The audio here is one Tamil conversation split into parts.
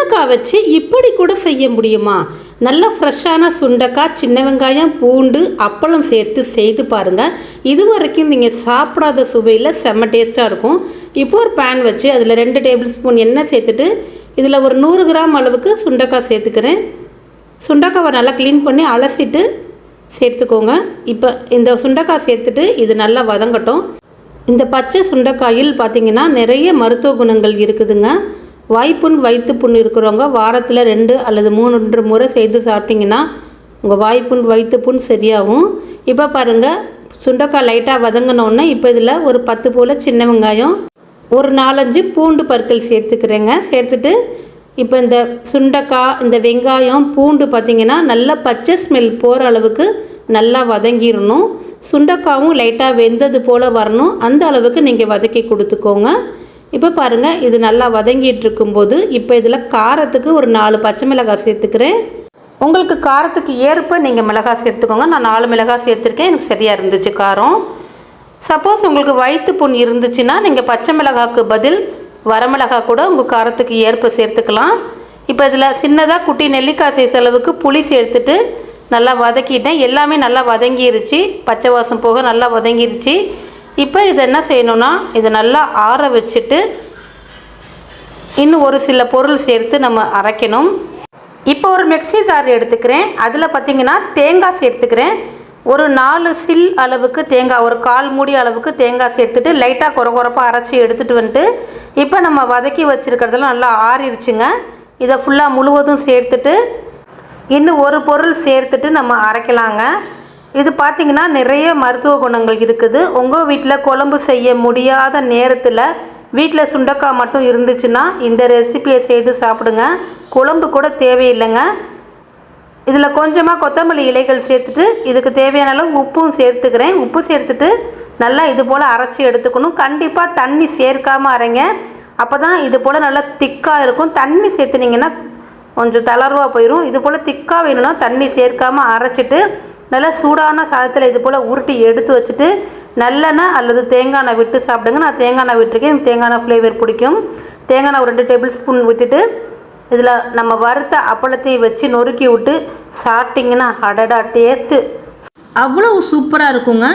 சுண்டக்காய் வச்சு இப்படி கூட செய்ய முடியுமா? நல்ல ஃப்ரெஷ்ஷான சுண்டக்காய் சின்ன வெங்காயம் பூண்டு அப்பளம் சேர்த்து செய்து பாருங்கள் இது வரைக்கும் நீங்கள் சாப்பிடாத சுவையில் செம்ம டேஸ்ட்டாக இருக்கும். இப்போ ஒரு பேன் வச்சு அதில் ரெண்டு டேபிள் ஸ்பூன் எண்ணெய் சேர்த்துட்டு இதில் ஒரு நூறு கிராம் அளவுக்கு சுண்டக்காய் சேர்த்துக்கிறேன். சுண்டக்காவை நல்லா க்ளீன் பண்ணி அலசிட்டு சேர்த்துக்கோங்க. இப்போ இந்த சுண்டக்காய் சேர்த்துட்டு இது நல்லா வதங்கட்டும். இந்த பச்சை சுண்டைக்காயில் பார்த்தீங்கன்னா நிறைய மருத்துவ குணங்கள் இருக்குதுங்க. வாய்ப்புண் வயிற்று புண் இருக்கிறவங்க வாரத்தில் ரெண்டு அல்லது மூன்று முறை செய்து சாப்பிட்டிங்கன்னா உங்கள் வாய்ப்புண் வயிற்று புண் சரியாகும். இப்போ பாருங்கள் சுண்டக்காய் லைட்டாக வதங்கினோடனே இப்போ இதில் ஒரு பத்து போல் சின்ன வெங்காயம் ஒரு நாலஞ்சு பூண்டு பற்கள் சேர்த்துக்கிறேங்க. சேர்த்துட்டு இப்போ இந்த சுண்டைக்காய் இந்த வெங்காயம் பூண்டு பார்த்திங்கன்னா நல்லா பச்சை ஸ்மெல் போகிற அளவுக்கு நல்லா வதங்கிடணும் சுண்டக்காவும் லைட்டாக வெந்தது போல் வரணும். அந்த அளவுக்கு நீங்கள் வதக்கி கொடுத்துக்கோங்க. இப்போ பாருங்கள் இது நல்லா வதங்கிட்டு இருக்கும்போது இப்போ இதில் காரத்துக்கு ஒரு நாலு பச்சை மிளகாய் சேர்த்துக்கிறேன். உங்களுக்கு காரத்துக்கு ஏற்ப நீங்கள் மிளகாய் சேர்த்துக்கோங்க. நான் நாலு மிளகாய் சேர்த்துருக்கேன். எனக்கு சரியாக இருந்துச்சு காரம். சப்போஸ் உங்களுக்கு வயிற்று புண் இருந்துச்சுன்னா நீங்கள் பச்சை மிளகாய்க்கு பதில் வரமிளகாய் கூட உங்கள் காரத்துக்கு ஏற்ப சேர்த்துக்கலாம். இப்போ இதில் சின்னதாக குட்டி நெல்லிக்காய் சைஸ் அளவுக்கு புளி சேர்த்துட்டு நல்லா வதக்கிட்டேன். எல்லாமே நல்லா வதங்கிருச்சு. பச்சை வாசம் போக நல்லா வதங்கிருச்சு. இப்போ இதை என்ன செய்யணும்னா இதை நல்லா ஆற வச்சுட்டு இன்னும் ஒரு சில பொருள் சேர்த்து நம்ம அரைக்கணும். இப்போ ஒரு மிக்ஸி ஜார் எடுத்துக்கிறேன். அதில் பார்த்தீங்கன்னா தேங்காய் சேர்த்துக்கிறேன். ஒரு நாலு சில் அளவுக்கு தேங்காய் ஒரு கால் மூடி அளவுக்கு தேங்காய் சேர்த்துட்டு லைட்டாக குறை குறப்பாக அரைச்சி எடுத்துகிட்டு வந்துட்டு இப்போ நம்ம வதக்கி வச்சுருக்கிறதெல்லாம் நல்லா ஆறிடுச்சுங்க இதை ஃபுல்லாக முழுவதும் சேர்த்துட்டு இன்னும் ஒரு பொருள் சேர்த்துட்டு நம்ம அரைக்கலாங்க. இது பார்த்திங்கன்னா நிறைய மருத்துவ குணங்கள் இருக்குது. உங்கள் வீட்டில் குழம்பு செய்ய முடியாத நேரத்தில் வீட்டில் சுண்டக்காய் மட்டும் இருந்துச்சுன்னா இந்த ரெசிபியை செய்து சாப்பிடுங்க. குழம்பு கூட தேவையில்லைங்க. இதில் கொஞ்சமாக கொத்தமல்லி இலைகள் சேர்த்துட்டு இதுக்கு தேவையான அளவு உப்பும் சேர்த்துக்கிறேன். உப்பு சேர்த்துட்டு நல்லா இது போல் அரைச்சி எடுத்துக்கணும். கண்டிப்பாக தண்ணி சேர்க்காமல் அரைங்க. அப்போ தான் இது போல் நல்லா திக்காக இருக்கும். தண்ணி சேர்த்துனீங்கன்னா கொஞ்சம் தளர்வாக போயிடும் இது போல் திக்காக வேணும்னா தண்ணி சேர்க்காமல் அரைச்சிட்டு நல்லா சூடான சாதத்தில் இது போல் உருட்டி எடுத்து வச்சுட்டு நல்லெண்ணெய் அல்லது தேங்காய் எண்ணெய் விட்டு சாப்பிடுங்க. நான் தேங்காய் எண்ணெய் விட்டுருக்கேன். எனக்கு தேங்காய் எண்ணெய் ஃப்ளேவர் பிடிக்கும். தேங்காய் எண்ணெய் ஒரு ரெண்டு டேபிள் ஸ்பூன் விட்டுட்டு இதில் நம்ம வறுத்த அப்பளத்தை வச்சு நொறுக்கி விட்டு சாப்பிட்டிங்கன்னா அடடா டேஸ்ட்டு அவ்வளோ சூப்பராக இருக்குங்க.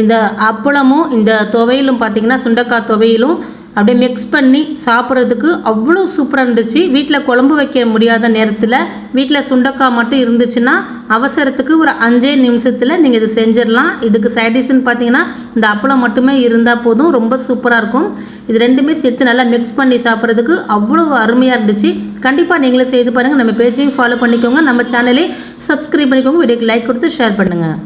இந்த அப்பளமும் இந்த துவையிலும் பார்த்தீங்கன்னா சுண்டக்காய் துவையிலும் அப்படியே மிக்ஸ் பண்ணி சாப்பிட்றதுக்கு அவ்வளோ சூப்பராக இருந்துச்சு. வீட்டில் குழம்பு வைக்க முடியாத நேரத்தில் வீட்டில் சுண்டக்காய் மட்டும் இருந்துச்சுன்னா அவசரத்துக்கு ஒரு அஞ்சே நிமிஷத்தில் நீங்கள் இது செஞ்சிடலாம். இதுக்கு சைடிஷ்னு பார்த்தீங்கன்னா இந்த அப்பளம் மட்டுமே இருந்தால் போதும். ரொம்ப சூப்பராக இருக்கும். இது ரெண்டுமே சேர்த்து நல்லா மிக்ஸ் பண்ணி சாப்பிட்றதுக்கு அவ்வளோ அருமையாக இருந்துச்சு. கண்டிப்பாக நீங்களும் செய்து பாருங்கள் நம்ம பேஜையும் ஃபாலோ பண்ணிக்கோங்க. நம்ம சேனலே சப்ஸ்கிரைப் பண்ணிக்கோங்க. வீடியோக்கு லைக் கொடுத்து ஷேர் பண்ணுங்கள்